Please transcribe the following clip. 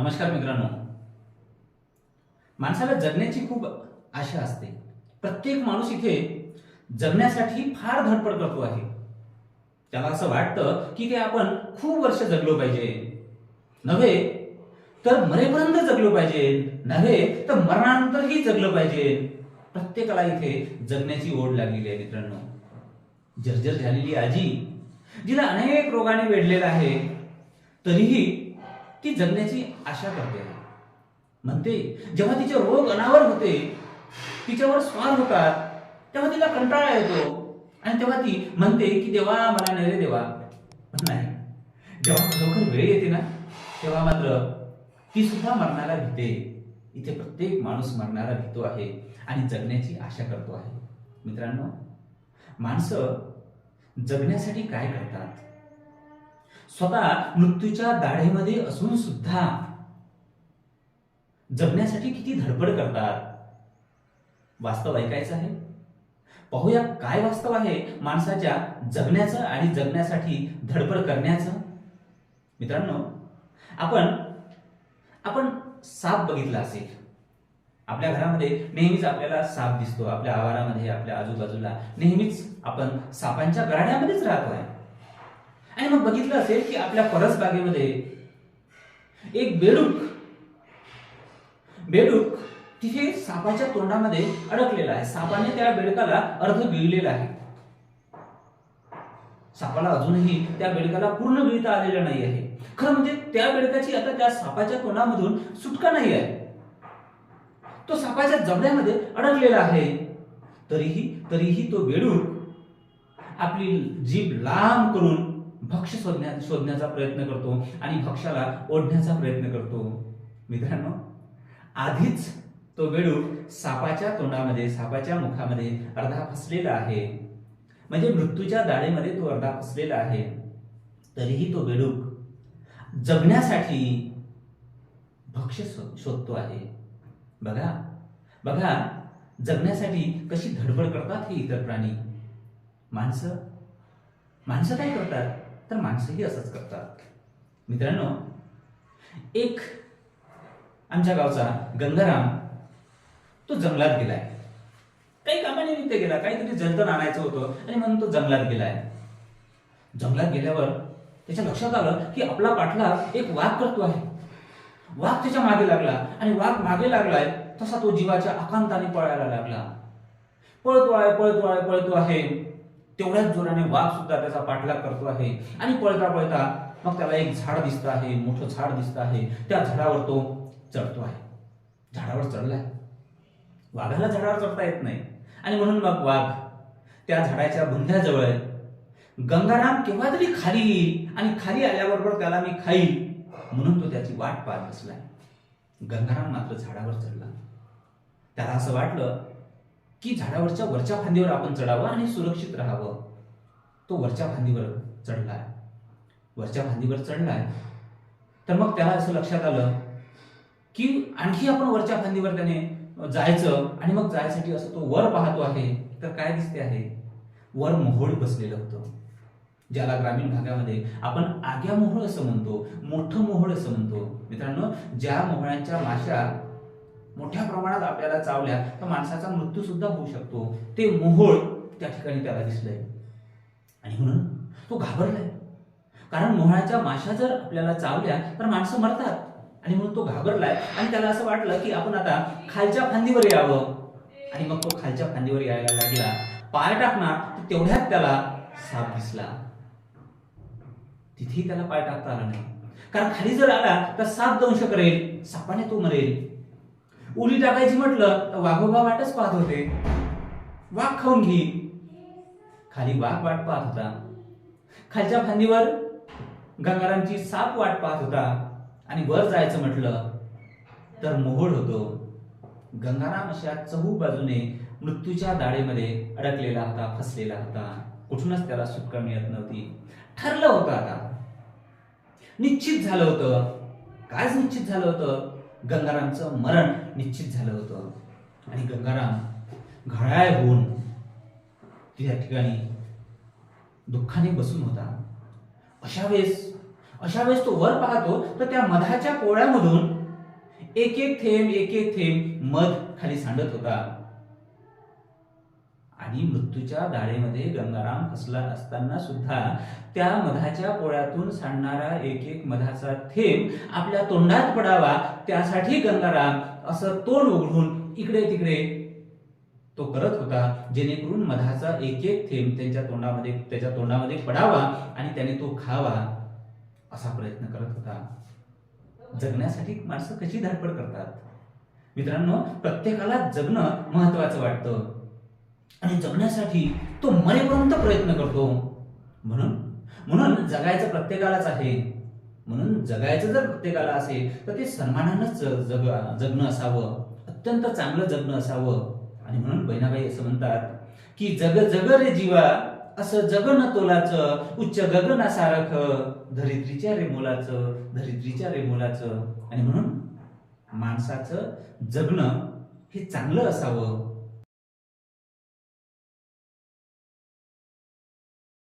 नमस्कार मित्रांनो. माणसाला जगण्याची खूप आशा असते. प्रत्येक माणूस इथे जगण्यासाठी फार धडपड करतो आहे. त्याला असं वाटतं की ते आपण खूप वर्ष जगलो पाहिजे. नव्हे तर मरेपर्यंत जगलो पाहिजे. नव्हे तर मरणानंतरही जगलं पाहिजे. प्रत्येकाला इथे जगण्याची ओढ लागलेली आहे मित्रांनो. जर्जर झालेली आजी जिला अनेक रोगाने वेढलेला आहे तरीही ती जगण्याची आशा करते म्हणते जेव्हा तिचे रोग अनावर होते तिच्यावर स्वार होतात तेव्हा तिला कंटाळा येतो. आणि तेव्हा ती म्हणते की देवा मला नाही रे देवा. पण नाही. जेव्हा लवकर वेळ येते ना तेव्हा मात्र ती सुद्धा मरणाला भीते. इथे प्रत्येक माणूस मरणाला भीतो आहे आणि जगण्याची आशा करतो आहे. मित्रांनो माणसं जगण्यासाठी काय करतात? स्वतः मृत्यूच्या दाढेमध्ये असून सुद्धा जगण्यासाठी किती धडपड करतात? वास्तव ऐकायचं आहे? पाहूया काय वास्तव आहे माणसाच्या जगण्याचं आणि जगण्यासाठी धडपड करण्याचं. मित्रांनो आपण आपण साप बघितला असेल. आपल्या घरामध्ये नेहमीच आपल्याला साप दिसतो आपल्या आवारामध्ये आपल्या आजूबाजूला. नेहमीच आपण सापांच्या गराड्यामध्येच राहतो आहे आणि मग बघितलं असेल की आपल्या परसबागेमध्ये एक बेडूक बेडूक तिथे सापाच्या तोंडामध्ये अडकलेला आहे. सापाने त्या बेडकाला अर्ध गिळलेला आहे. सापाला अजूनही त्या बेडकाला पूर्ण गिळता आलेलं नाही आहे. खरं म्हणजे त्या बेडकाची आता त्या सापाच्या तोंडामधून सुटका नाही आहे. तो सापाच्या जबड्यामध्ये अडकलेला आहे. तरीही तरीही तो बेडूक आपली जीभ लांब करून भक्ष शोधण्या शोधण्याचा प्रयत्न करतो आणि भक्ष्याला ओढण्याचा प्रयत्न करतो. मित्रांनो आधीच तो बेडूक सापाच्या तोंडामध्ये सापाच्या मुखामध्ये अर्धा फसलेला आहे. म्हणजे मृत्यूच्या दाढेमध्ये तो अर्धा फसलेला आहे. तरीही तो बेडूक जगण्यासाठी भक्ष्य शोधतो आहे. बघा बघा जगण्यासाठी कशी धडपड करतात हे इतर प्राणी. माणसं माणसं काय करतात? तर माणसंही असंच करतात. मित्रांनो एक आमच्या गावचा गंगाराम तो जंगलात गेलाय. काही कामानिमित्त गेला काहीतरी जंतन आणायचं होतं आणि म्हणून तो जंगलात गेलाय. जंगलात गेल्यावर त्याच्या लक्षात आलं की आपला पाठला एक वाघ करतो आहे. वाघ त्याच्यामागे लागला आणि वाघ मागे लागलाय तसा तो जीवाच्या आकांताने पळायला लागला. पळतो आहे पळतो आहे पळतो आहे. तेवढ्याच जोराने वाघ सुद्धा त्याचा पाठलाग करतो आहे. आणि पळता पळता मग त्याला एक झाड दिसत आहे मोठं झाड दिसत आहे. त्या झाडावर तो चढतो आहे. झाडावर चढलाय. वाघाला झाडावर चढता येत नाही. आणि म्हणून मग वाघ त्या झाडाच्या बुंध्याजवळ आहे. गंगाराम केव्हा तरी खाली येईल आणि खाली आल्याबरोबर त्याला मी खाईल म्हणून तो त्याची वाट पाहत बसलाय. गंगाराम मात्र झाडावर चढला. त्याला असं वाटलं की झाडावरच्या वरच्या फांदीवर आपण चढावं आणि सुरक्षित राहावं. तो वरच्या फांदीवर चढलाय. वरच्या फांदीवर चढलाय. तर मग त्याला असं लक्षात आलं की आणखी आपण वरच्या फांदीवर त्याने जायचं आणि मग जायसाठी असं तो वर पाहतो आहे तर काय दिसते आहे? वर मोहोळ बसलेलं होतं. ज्याला ग्रामीण भागामध्ये आपण आग्या मोहोळ असं म्हणतो मोठं मोहोळ असं म्हणतो. मित्रांनो ज्या मोहळ्यांच्या माशा मोठ्या प्रमाणात आपल्याला चावल्या तर माणसाचा मृत्यू सुद्धा होऊ शकतो. ते मोहोळ त्या ठिकाणी त्याला दिसलंय. आणि म्हणून तो घाबरलाय. कारण मोहळाच्या माशा जर आपल्याला चावल्या तर माणसं मरतात. आणि म्हणून तो घाबरलाय. आणि त्याला असं वाटलं की आपण आता खालच्या फांदीवर यावं. आणि मग तो खालच्या फांदीवर यायला लागला. पाय टाकणार तर तेवढ्यात त्याला साप दिसला. तिथेही त्याला पाय टाकता आला नाही. कारण खाली जर आला तर साप दंश करेल सापाने तो मरेल. उली टाकायची म्हटलं तर वाघोबा वाटच पाहत होते. वाघ खाऊन घे. खाली वाघ वाट पाहत होता. खालच्या फांदीवर गंगारामची साप वाट पाहत होता. आणि वर जायचं म्हटलं तर मोहोळ होतो. गंगाराम अशा चहू बाजूने मृत्यूच्या दाढेमध्ये अडकलेला होता फसलेला होता. कुठूनच त्याला सुटका मिळत नव्हती. ठरलं होतं आता. निश्चित झालं होतं. काय निश्चित झालं होतं? गंगारामचं मरण निश्चित झालं होतं. आणि गंगाराम घड्याळ होऊन तिच्या ठिकाणी दुःखाने बसून होता. अशा वेळेस अशा वेळेस तो वर पाहतो तर त्या मधाच्या पोळ्यामधून एक एक थेंब एक एक थेंब मध खाली सांडत होता. आणि मृत्यूच्या दाढेमध्ये गंगाराम फसला असताना सुद्धा त्या मधाच्या पोळ्यातून सांडणारा एक एक मधाचा थेंब आपल्या तोंडात पडावा त्यासाठी गंगाराम असं तोंड उघडून इकडे तिकडे तो करत होता जेणेकरून मधाचा एक एक थेंब त्यांच्या तोंडामध्ये त्याच्या तोंडामध्ये पडावा आणि त्याने तो खावा. असा प्रयत्न करत होता. जगण्यासाठी माणसं कशी धडपड करतात? मित्रांनो प्रत्येकाला जगणं महत्वाचं वाटतं. आणि जगण्यासाठी तो मरेपर्यंत प्रयत्न करतो. म्हणून म्हणून जगायचं प्रत्येकालाच आहे. म्हणून जगायचं जर प्रत्येकाला असेल तर ते सन्मानानंच जग जगणं असावं. अत्यंत चांगलं जगणं असावं. आणि म्हणून बहिणाबाई असं म्हणतात की जग जग रे जीवा. असं जगन तोलाचं उच्च गगनासारख धरित्रीच्या रे मोलाचं धरित्रीच्या रे मोलाचं आणि म्हणून माणसाचं जगणं हे चांगलं असावं.